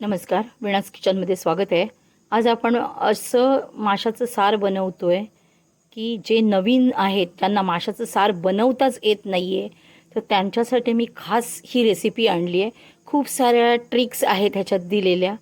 नमस्कार. विणास किचनमध्ये स्वागत आहे. आज आपण असं माशाचं सार बनवतो आहे की जे नवीन आहेत त्यांना माशाचं सार बनवताच येत नाही आहे तर त्यांच्यासाठी मी खास ही रेसिपी आणली आहे. खूप साऱ्या ट्रिक्स आहेत ह्याच्यात दिलेल्या.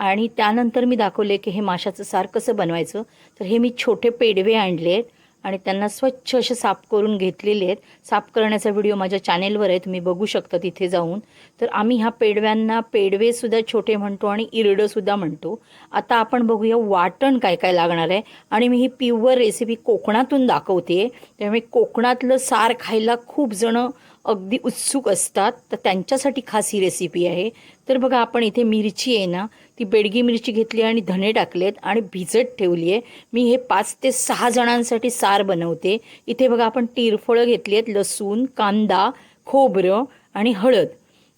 आणि त्यानंतर मी दाखवले की हे माशाचं सार कसं बनवायचं. तर हे मी छोटे पेडवे आणले आहेत आणि त्यांना स्वच्छ असे साफ करून घेतलेले आहेत. साफ करण्याचा व्हिडिओ माझ्या चॅनेलवर आहे. तुम्ही बघू शकता तिथे जाऊन. तर आम्ही ह्या पेडव्यांना पेडवेसुद्धा छोटे म्हणतो आणि इरडंसुद्धा म्हणतो. आता आपण बघूया वाटण काय काय लागणार आहे. आणि मी ही प्युअर रेसिपी कोकणातून दाखवते त्यामुळे कोकणातलं सार खायला खूप जणं अगदी उत्सुक असतात. तर त्यांच्यासाठी खास ही रेसिपी आहे. तर बघा आपण इथे मिरची आहे ना ती बेडगी मिरची घेतली आणि धणे टाकलेत आणि भिजत ठेवली आहे. मी हे पाच ते सहा जणांसाठी सार बनवते. इथे बघा आपण तिरफळं घेतली आहेत लसूण कांदा खोबरं आणि हळद.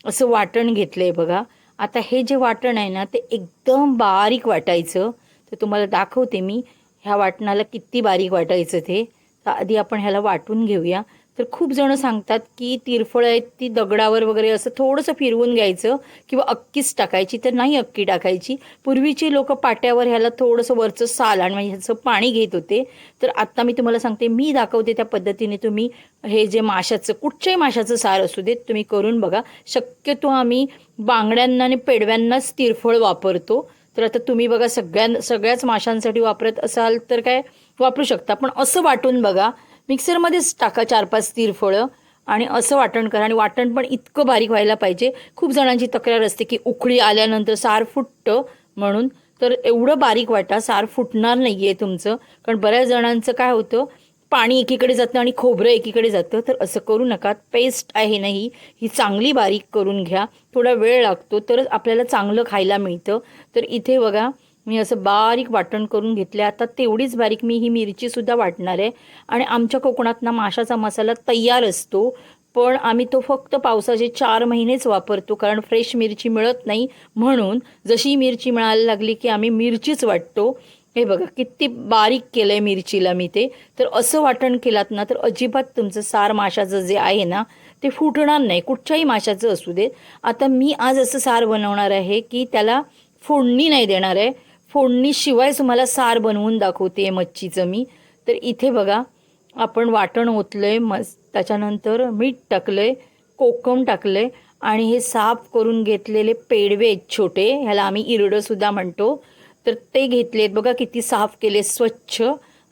असं वाटण घेतलं आहे बघा. आता हे जे वाटण आहे ना ते एकदम बारीक वाटायचं. तर तुम्हाला दाखवते मी ह्या वाटणाला किती बारीक वाटायचं ते. तर आधी आपण ह्याला वाटून घेऊया. तर खूप जण सांगतात की तिरफळं आहेत ती दगडावर वगैरे असं थोडंसं फिरवून घ्यायचं किंवा अक्कीच टाकायची तर नाही अक्की टाकायची. पूर्वीची लोक पाट्यावर ह्याला थोडंसं वरचं साल आणि म्हणजे ह्याचं पाणी घेत होते. तर आत्ता मी तुम्हाला सांगते मी दाखवते त्या पद्धतीने तुम्ही हे जे माशाचं कुठच्याही माशाचं सार असू देत तुम्ही करून बघा. शक्यतो आम्ही बांगड्यांना आणि पेडव्यांनाच तिरफळ वापरतो. तर आता तुम्ही बघा सगळ्यां सगळ्याच माशांसाठी वापरत असाल तर काय वापरू शकता. पण असं वाटून बघा मिक्सरमध्येच टाका चार पाच तीर फळं आणि असं वाटण करा. आणि वाटण पण इतकं बारीक व्हायला पाहिजे. खूप जणांची तक्रार असते की उकळी आल्यानंतर सार फुटतं म्हणून. तर एवढं बारीक वाटा सार फुटणार नाही आहे तुमचं. कारण बऱ्याच जणांचं काय होतं पाणी एकीकडे जातं आणि खोबरं एकीकडे जातं. तर असं करू नका. पेस्ट आहे नाही ही चांगली बारीक करून घ्या. थोडा वेळ लागतो तरच आपल्याला चांगलं खायला मिळतं. तर इथे बघा मी असं बारीक वाटण करून घेतलं आता तेवढीच बारीक मी ही मिरचीसुद्धा वाटणार आहे. आणि आमच्या कोकणात ना माशाचा मसाला तयार असतो. पण आम्ही तो फक्त पावसाचे चार महिनेच वापरतो. कारण फ्रेश मिरची मिळत नाही. म्हणून जशी मिरची मिळायला लागली की आम्ही मिरचीच वाटतो. हे बघा किती बारीक केलं आहे मिरचीला मी ते. तर असं वाटण केलात ना तर अजिबात तुमचं सार माशाचं जे आहे ना ते फुटणार नाही. कुठच्याही माशाचं असू देत. आता मी आज असं सार बनवणार आहे की त्याला फोडणी नाही देणार आहे. फोडणीशिवाय तुम्हाला सार बनवून दाखवते मच्छीचं मी. तर इथे बघा आपण वाटण ओतलं आहे मस त्याच्यानंतर मीठ टाकलं आहे कोकम टाकलं आहे आणि हे साफ करून घेतलेले पेडवे आहेत छोटे ह्याला आम्ही इरडंसुद्धा म्हणतो. तर ते घेतले आहेत बघा किती साफ केले स्वच्छ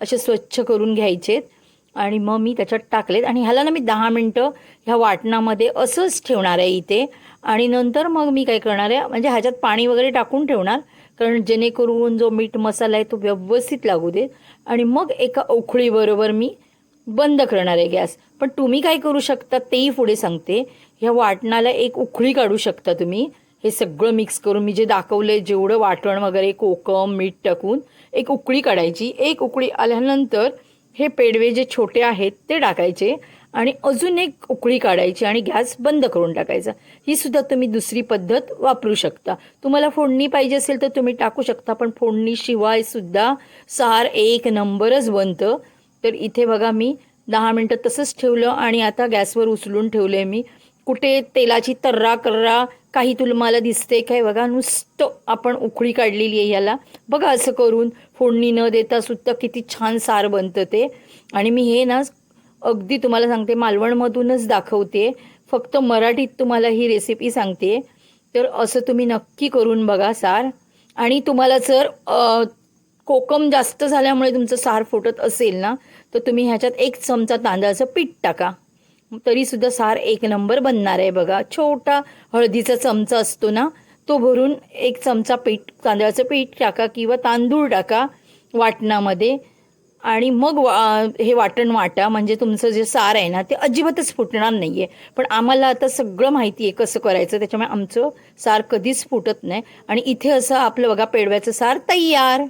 असे स्वच्छ करून घ्यायचे आहेत आणि मग मी त्याच्यात टाकलेत. आणि ह्याला ना मी दहा मिनटं ह्या वाटणामध्ये असंच ठेवणार आहे इथे. आणि नंतर मग मी काय करणार आहे म्हणजे ह्याच्यात पाणी वगैरे टाकून ठेवणार कारण जेणेकरून जो मीठ मसाला आहे तो व्यवस्थित लागू देत आणि मग एका उखळीबरोबर मी बंद करणार आहे गॅस. पण तुम्ही काय करू शकता तेही पुढे सांगते. ह्या वाटणाला एक उखळी काढू शकता तुम्ही. हे सगळं मिक्स करून मी जे दाखवलं आहे जेवढं वाटण वगैरे कोकम मीठ टाकून एक उकळी काढायची. एक उकळी आल्यानंतर हे पेडवे जे छोटे आहेत ते टाकायचे आणि अजून एक उकळी काढायची आणि गॅस बंद करून टाकायचा. ही सुद्धा तुम्ही दुसरी पद्धत वापरू शकता. तुम्हाला फोडणी पाहिजे असेल तर तुम्ही टाकू शकता पण फोडणीशिवाय सुद्धा सार एक नंबरच बनतं. तर इथे बघा मी दहा मिनटं तसंच ठेवलं आणि आता गॅसवर उचलून ठेवलं आहे मी. कुठे तेलाची तर्रा कर्रा काही तुला मला दिसते काय? बघा नुसतं आपण उकळी काढलेली आहे याला बघा असं करून फोडणी न देता सुद्धा किती छान सार बनतं ते. आणि मी हे ना अगदी तुम्हाला सांगते मालवणमधूनच दाखवते. फक्त मराठीत तुम्हाला ही रेसिपी सांगते. तर असं तुम्ही नक्की करून बघा सार. आणि तुम्हाला जर कोकम जास्त झाल्यामुळे तुमचं सार फुटत असेल ना तर तुम्ही ह्याच्यात एक चमचा तांदळाचं पीठ टाका. तरीसुद्धा सार एक नंबर बनणार आहे बघा. छोटा हळदीचा चमचा असतो ना तो भरून एक चमचा पीठ तांदळाचं पीठ टाका किंवा तांदूळ टाका वाटणामध्ये आणि मग वा हे वाटण वाटा. म्हणजे तुमचं जे सार आहे ना ते अजिबातच फुटणार नाही आहे पण आम्हाला आता सगळं माहिती आहे कसं करायचं त्याच्यामुळे आमचं सार कधीच फुटत नाही. आणि इथे असं आपलं बघा पेडव्याचं सार तयार.